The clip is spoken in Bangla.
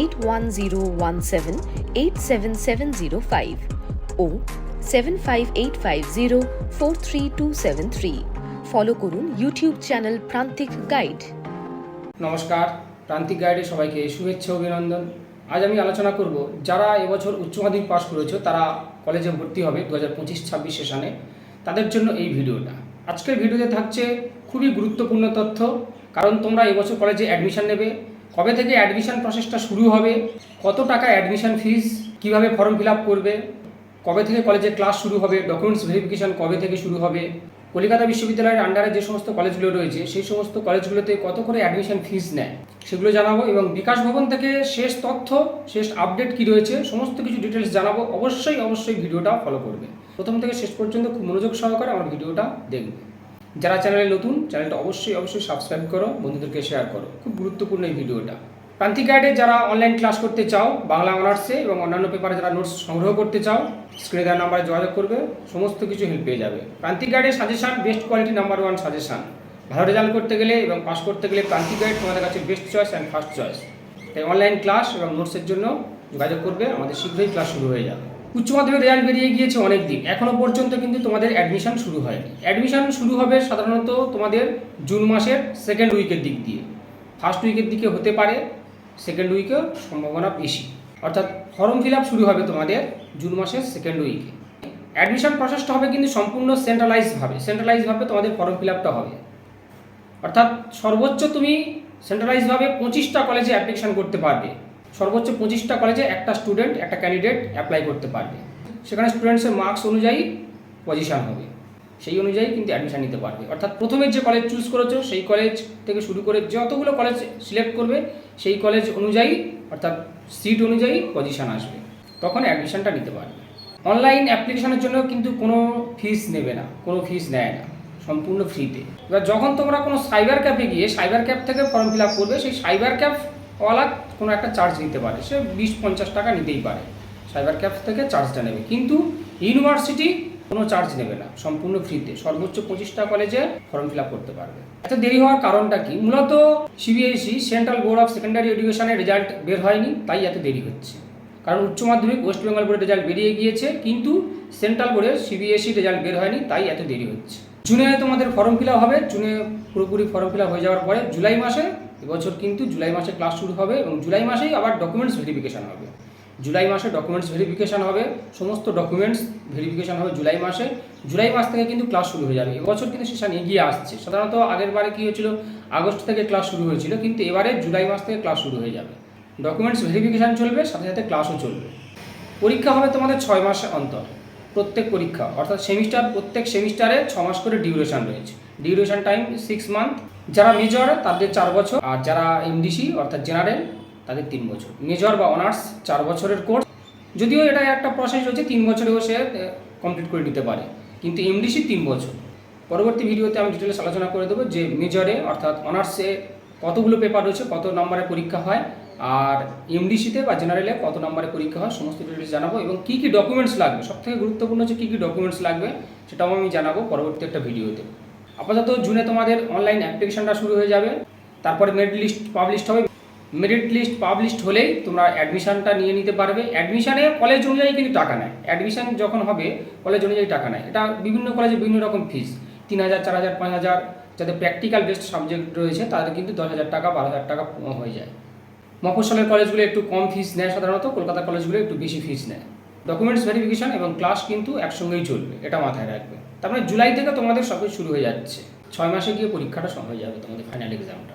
eight one zero one seven eight seven seven zero five ও seven five eight five zero four three two seven three follow করুন ইউটিউব চ্যানেল প্রান্তিক গাইড নমস্কার প্রান্তিক গাইডে সবাইকে শুভেচ্ছা, অভিনন্দন। আজ আমি আলোচনা করব, যারা এবছর উচ্চ মাধ্যমিক পাশ করেছ, তারা কলেজে ভর্তি হবে দু হাজার পঁচিশ ছাব্বিশ সেশনে। তাদের জন্য এই ভিডিওটা। আজকের ভিডিওতে থাকছে খুবই গুরুত্বপূর্ণ তথ্য, কারণ তোমরা এবছর কলেজে অ্যাডমিশন নেবে। কবে থেকে অ্যাডমিশন প্রসেসটা শুরু হবে? কত টাকা অ্যাডমিশন ফিস কীভাবে ফর্ম ফিল করবে? কবে থেকে কলেজে ক্লাস শুরু হবে? ডকুমেন্টস ভেরিফিকেশন কবে থেকে শুরু হবে? কলকাতা বিশ্ববিদ্যালয়ের আন্ডারে যে সমস্ত কলেজগুলো রয়েছে, সেই সমস্ত কলেজগুলোতে কত করে অ্যাডমিশন ফিস নেয়? সেগুলো জানাব এবং বিকাশ ভবন থেকে শেষ তথ্য, শেষ আপডেট কি রয়েছে, সমস্ত কিছু ডিটেলস জানাব। অবশ্যই অবশ্যই ভিডিওটা ফলো করবে। প্রথম থেকে শেষ পর্যন্ত খুব মনোযোগ সহকারে আমার ভিডিওটা দেখবে। যারা চ্যানেলে নতুন চ্যানেলটা অবশ্যই অবশ্যই সাবস্ক্রাইব করো, বন্ধুদেরকে শেয়ার করো। খুব গুরুত্বপূর্ণ এই ভিডিওটা। প্রান্তিক গাইডে যারা অনলাইন ক্লাস করতে চাও, বাংলা অনার্সে এবং অন্যান্য পেপারে যারা নোটস সংগ্রহ করতে চাও স্ক্রিনে দেওয়ার নাম্বারে যোগাযোগ করবে, সমস্ত কিছু হেল্প পেয়ে যাবে। প্রান্তিক গাইডের suggestion best quality number one suggestion ভালো রেজাল্ট করতে গেলে এবং পাস করতে গেলে প্রান্তিক গাইড তোমাদের কাছে best choice and first choice তাই অনলাইন ক্লাস এবং নোটসের জন্য যোগাযোগ করবে, আমাদের শীঘ্রই ক্লাস শুরু হয়ে যাবে। উচ্চ মাধ্যমিক রেজাল্ট বেরিয়ে গিয়েছে অনেক দিন এখনও পর্যন্ত কিন্তু তোমাদের অ্যাডমিশন শুরু হয়নি। অ্যাডমিশন শুরু হবে সাধারণত তোমাদের জুন মাসের সেকেন্ড উইকের দিক দিয়ে। ফার্স্ট উইকের দিকে হতে পারে সেকেন্ড উইকেও সম্ভাবনা বেশি। অর্থাৎ ফর্ম ফিল শুরু হবে তোমাদের জুন মাসের সেকেন্ড উইকে অ্যাডমিশন প্রসেসটা হবে কিন্তু সম্পূর্ণ সেন্ট্রালাইজভাবে সেন্ট্রালাইজভাবে তোমাদের ফর্ম ফিল আপটা হবে। অর্থাৎ সর্বোচ্চ তুমি সেন্ট্রালাইজভাবে পঁচিশটা কলেজে অ্যাপ্লিকেশন করতে পারবে। সর্বোচ্চ পঁচিশটা কলেজে একটা স্টুডেন্ট একটা ক্যান্ডিডেট অ্যাপ্লাই করতে পারবে। সেখানে স্টুডেন্টসের মার্কস অনুযায়ী পজিশন হবে। সেই অনুযায়ী কিন্তু অ্যাডমিশন নিতে পারবে। অর্থাৎ প্রথমে যে কলেজ চুজ করেছ, সেই কলেজ থেকে শুরু করে যতগুলো কলেজ সিলেক্ট করবে, সেই কলেজ অনুযায়ী, অর্থাৎ সিট অনুযায়ী পজিশন আসবে। তখন অ্যাডমিশনটা নিতে পারবে। অনলাইন অ্যাপ্লিকেশনের জন্য কিন্তু কোনো ফিস নেবে না, কোনো ফিস নেয় না। সম্পূর্ণ ফ্রিতে এবার যখন তোমরা কোনো সাইবার ক্যাফে গিয়ে সাইবার ক্যাফ থেকে ফর্ম ফিল আপ করবে, সেই সাইবার ক্যাফওয়ালা কোনো একটা চার্জ নিতে পারে। সে বিশ, পঞ্চাশ টাকা নিতেই পারে। সাইবার ক্যাফ থেকে চার্জটা নেবে। কিন্তু ইউনিভার্সিটি কোনো চার্জ নেবে না। সম্পূর্ণ ফ্রিতে সর্বোচ্চ পঁচিশটা কলেজে ফর্ম ফিল করতে পারবে। এত দেরি হওয়ার কারণটা কি? মূলত CBSE central board of secondary এডুকেশনের রেজাল্ট বের হয়নি, তাই এত দেরি হচ্ছে। কারণ উচ্চ মাধ্যমিক ওয়েস্ট বেঙ্গল বোর্ডের রেজাল্ট বেরিয়ে গিয়েছে, কিন্তু সেন্ট্রাল বোর্ডের সিবিএসই রেজাল্ট বের হয়নি, তাই এত দেরি হচ্ছে। জুনে তোমাদের ফর্ম ফিল হবে। জুনে পুরোপুরি ফর্ম ফিল হয়ে যাওয়ার পরে জুলাই মাসে এবছর কিন্তু জুলাই মাসে ক্লাস শুরু হবে এবং জুলাই মাসেই আবার ডকুমেন্টস ভেরিফিকেশন হবে। জুলাই মাসে ডকুমেন্টস ভেরিফিকেশান হবে, সমস্ত ডকুমেন্টস ভেরিফিকেশান হবে জুলাই মাসে। জুলাই মাস থেকে কিন্তু ক্লাস শুরু হয়ে যাবে। এবছর কিন্তু সেশন এগিয়ে আসছে। সাধারণত আগের বারে কী হয়েছিল? আগস্ট থেকে ক্লাস শুরু হয়েছিল, কিন্তু এবারে জুলাই মাস থেকে ক্লাস শুরু হয়ে যাবে। ডকুমেন্টস ভেরিফিকেশন চলবে, সাথে সাথে ক্লাসও চলবে। পরীক্ষা হবে তোমাদের ছয় মাস অন্তর। প্রত্যেক পরীক্ষা, অর্থাৎ সেমিস্টার প্রত্যেক সেমিস্টারে ছ মাস করে ডিউরেশন রয়েছে। ডিউরেশন টাইম সিক্স মান্থ যারা মেজর, তাদের চার বছর। আর যারা এমডিসি অর্থাৎ জেনারেল, তাদের তিন বছর। মেজর বা অনার্স, চার বছরের কোর্স। যদিও এটা একটা প্রসেস রয়েছে, তিন বছরেও সে কমপ্লিট করে নিতে পারে। কিন্তু এমডিসি তিন বছর। পরবর্তী ভিডিওতে আমি ডিটেলস আলোচনা করে দেবো যে মেজরে, অর্থাৎ অনার্সে কতগুলো পেপার রয়েছে, কত নম্বরে পরীক্ষা হয়, আর এমডিসিতে বা জেনারেলে কত নম্বরে পরীক্ষা হয়, সমস্ত ডিটেলস জানাব এবং কী কী ডকুমেন্টস লাগবে। সবথেকে গুরুত্বপূর্ণ হচ্ছে কী কী ডকুমেন্টস লাগবে, সেটাও আমি জানাব পরবর্তী একটা ভিডিওতে। আপাতত জুনে তোমাদের অনলাইন অ্যাপ্লিকেশনটা শুরু হয়ে যাবে। তারপরে মেরিট লিস্ট পাবলিশড হবে। মেরিট লিস্ট পাবলিশড হলেই তোমরা অ্যাডমিশানটা নিয়ে নিতে পারবে। অ্যাডমিশানে কলেজ অনুযায়ী কিন্তু টাকা নেয়। অ্যাডমিশান যখন হবে কলেজ অনুযায়ী টাকা নেয়। এটা বিভিন্ন কলেজে বিভিন্ন রকম ফিস তিন হাজার, চার হাজার, পাঁচ হাজার যাদের প্র্যাকটিক্যাল বেস্ট সাবজেক্ট রয়েছে তাদের কিন্তু দশ হাজার টাকা, বারো হাজার টাকা হয়ে যায়। মফস্বলের কলেজগুলো একটু কম ফিস নেয় সাধারণত। কলকাতা কলেজগুলো একটু বেশি ফিস নেয়। ডকুমেন্টস ভেরিফিকেশন এবং ক্লাস কিন্তু একসঙ্গেই চলবে, এটা মাথায় রাখবে। তারপরে জুলাই থেকে তোমাদের সবই শুরু হয়ে যাচ্ছে। ছয় মাসে গিয়ে পরীক্ষাটা হয়ে যাবে তোমাদের ফাইনাল এক্সামটা